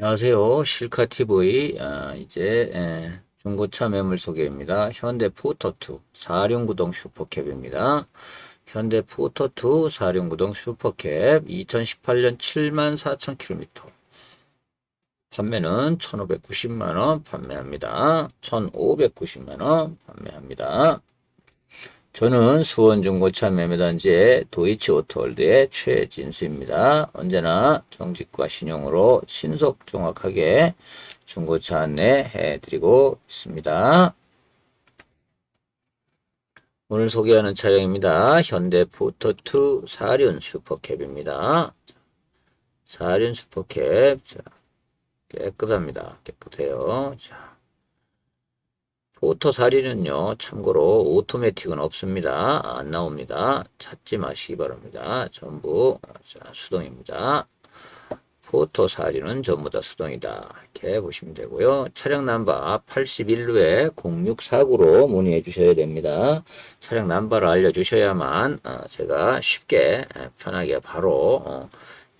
안녕하세요. 실카TV 아, 이제 에, 중고차 매물 소개입니다. 현대 푸토2 사륜구동 슈퍼캡입니다. 현대 푸토2 사륜구동 슈퍼캡 2018년 74,000km 판매는 1,590만원 판매합니다. 1,590만원 판매합니다. 저는 수원중고차 매매단지의 도이치 오토월드의 최진수입니다. 언제나 정직과 신용으로 신속 정확하게 중고차 안내해 드리고 있습니다. 오늘 소개하는 차량입니다. 현대 포토2 사륜 슈퍼캡입니다. 사륜 슈퍼캡. 자, 깨끗합니다. 깨끗해요. 자. 포토 사리는요, 참고로 오토매틱은 없습니다. 안 나옵니다. 찾지 마시기 바랍니다. 전부 자, 수동입니다. 포토 사리는 전부 다 수동이다. 이렇게 보시면 되고요. 차량 넘버 81루에 0649로 문의해 주셔야 됩니다. 차량 넘버를 알려주셔야만 어, 제가 쉽게 에, 편하게 바로 어,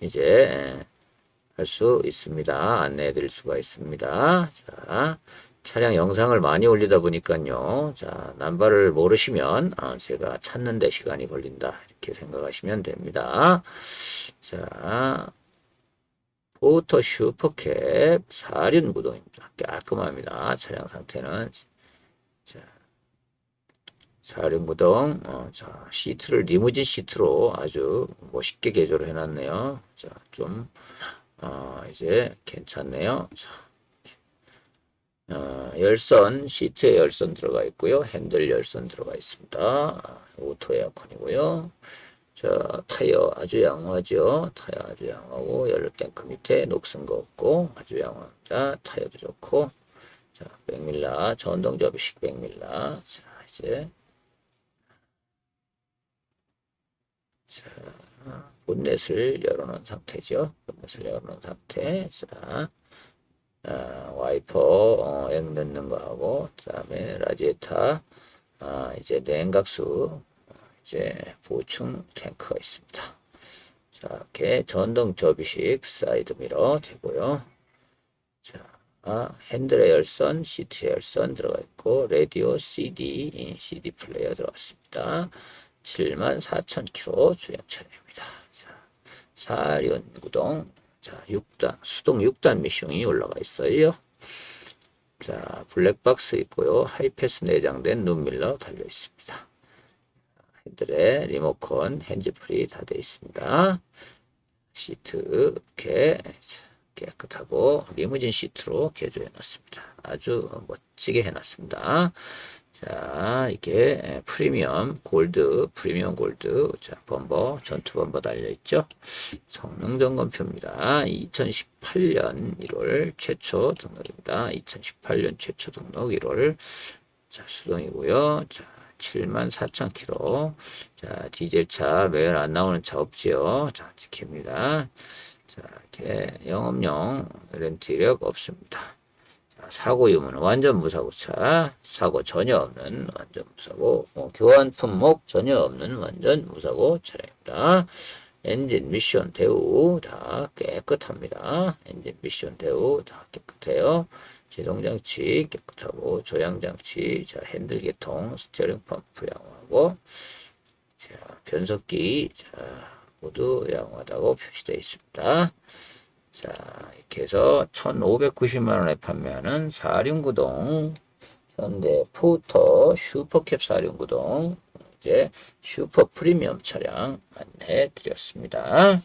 이제 할 수 있습니다. 안내해 드릴 수가 있습니다. 자, 차량 영상을 많이 올리다 보니까요. 자, 남바를 모르시면 아, 제가 찾는데 시간이 걸린다. 이렇게 생각하시면 됩니다. 자, 포터 슈퍼캡 사륜 구동입니다. 깔끔합니다. 차량 상태는 자, 사륜 구동 어, 자, 시트를 리무진 시트로 아주 멋있게 개조를 해놨네요. 자, 좀 어, 이제 괜찮네요. 자, 어, 열선, 시트에 열선 들어가 있고요. 핸들 열선 들어가 있습니다. 아, 오토 에어컨이고요. 자, 타이어 아주 양호하죠. 타이어 아주 양호하고 연료 탱크 밑에 녹슨 거 없고 아주 양호합니다. 타이어도 좋고 자, 백밀라 전동 접이식 백밀라 자, 이제 자, 본넷을 열어놓은 상태죠. 본넷을 열어놓은 상태. 자, 아, 와이퍼 어, 액 넣는 거하고 그 다음에 라디에이터 아, 이제 냉각수 이제 보충 탱크가 있습니다. 자 이렇게 전동 접이식 사이드 미러 되고요. 자 아, 핸들의 열선, 시트의 열선 들어가 있고 라디오 CD, CD 플레이어 들어갔습니다. 74,000km 주행 차량입니다. 자, 사륜 구동 자, 6단, 수동 6단 미션이 올라가 있어요. 자, 블랙박스 있고요. 하이패스 내장된 눈밀러 달려 있습니다. 핸들에 리모컨, 핸즈프리 다 되어 있습니다. 시트 이렇게 깨끗하고 리무진 시트로 개조해 놨습니다. 아주 멋지게 해 놨습니다. 자, 이게 프리미엄 골드, 프리미엄 골드, 자, 범버, 전투 범버 달려있죠. 성능 점검표입니다. 2018년 1월 최초 등록입니다. 2018년 최초 등록 1월, 자, 수동이고요. 자, 74,000km. 자, 디젤 차 매일 안 나오는 차 없지요. 자, 지킵니다. 자, 이렇게 영업용 이력 없습니다. 사고 유무는 완전 무사고차, 사고 전혀 없는 완전 무사고, 어, 교환 품목 전혀 없는 완전 무사고 차량입니다. 엔진 미션 대우 다 깨끗합니다. 엔진 미션 대우 다 깨끗해요. 제동장치 깨끗하고 조향장치, 자 핸들 개통, 스티어링 펌프 양호하고, 자 변속기 자 모두 양호하다고 표시되어 있습니다. 자, 이렇게 해서 1,590만 원에 판매하는 사륜구동 현대 포터 슈퍼캡 사륜구동 이제 슈퍼 프리미엄 차량 안내해 드렸습니다.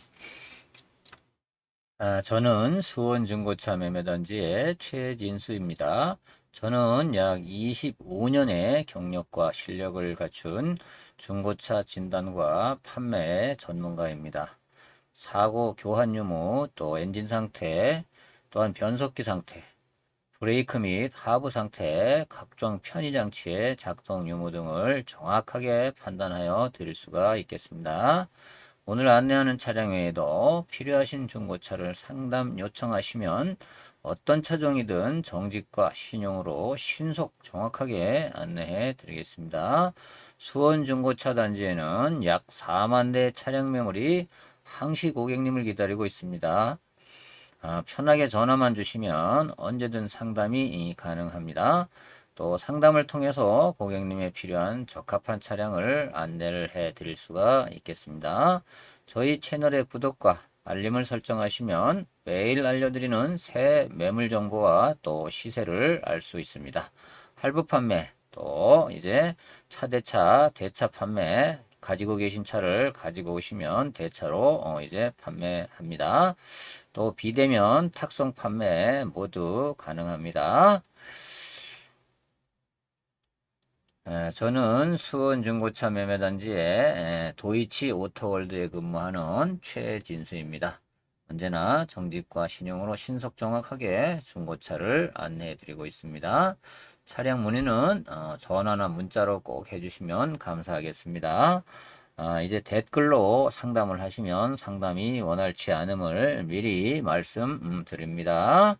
아, 저는 수원 중고차 매매단지의 최진수입니다. 저는 약 25년의 경력과 실력을 갖춘 중고차 진단과 판매 전문가입니다. 사고 교환 유무, 또 엔진 상태, 또한 변속기 상태, 브레이크 및 하부 상태, 각종 편의 장치의 작동 유무 등을 정확하게 판단하여 드릴 수가 있겠습니다. 오늘 안내하는 차량 외에도 필요하신 중고차를 상담 요청하시면 어떤 차종이든 정직과 신용으로 신속 정확하게 안내해 드리겠습니다. 수원 중고차 단지에는 약 4만 대 차량 매물이 항시 고객님을 기다리고 있습니다. 아, 편하게 전화만 주시면 언제든 상담이 가능합니다. 또 상담을 통해서 고객님의 필요한 적합한 차량을 안내를 해 드릴 수가 있겠습니다. 저희 채널의 구독과 알림을 설정하시면 매일 알려드리는 새 매물 정보와 또 시세를 알 수 있습니다. 할부 판매, 또 이제 차대차 대차 판매 가지고 계신 차를 가지고 오시면 대차로 어 이제 판매합니다. 또 비대면 탁송 판매 모두 가능합니다. 에, 저는 수원 중고차 매매단지의 에, 도이치 오토월드에 근무하는 최진수입니다. 언제나 정직과 신용으로 신속 정확하게 중고차를 안내해 드리고 있습니다. 차량 문의는 어, 전화나 문자로 꼭 해주시면 감사하겠습니다. 아, 이제 댓글로 상담을 하시면 상담이 원활치 않음을 미리 말씀드립니다.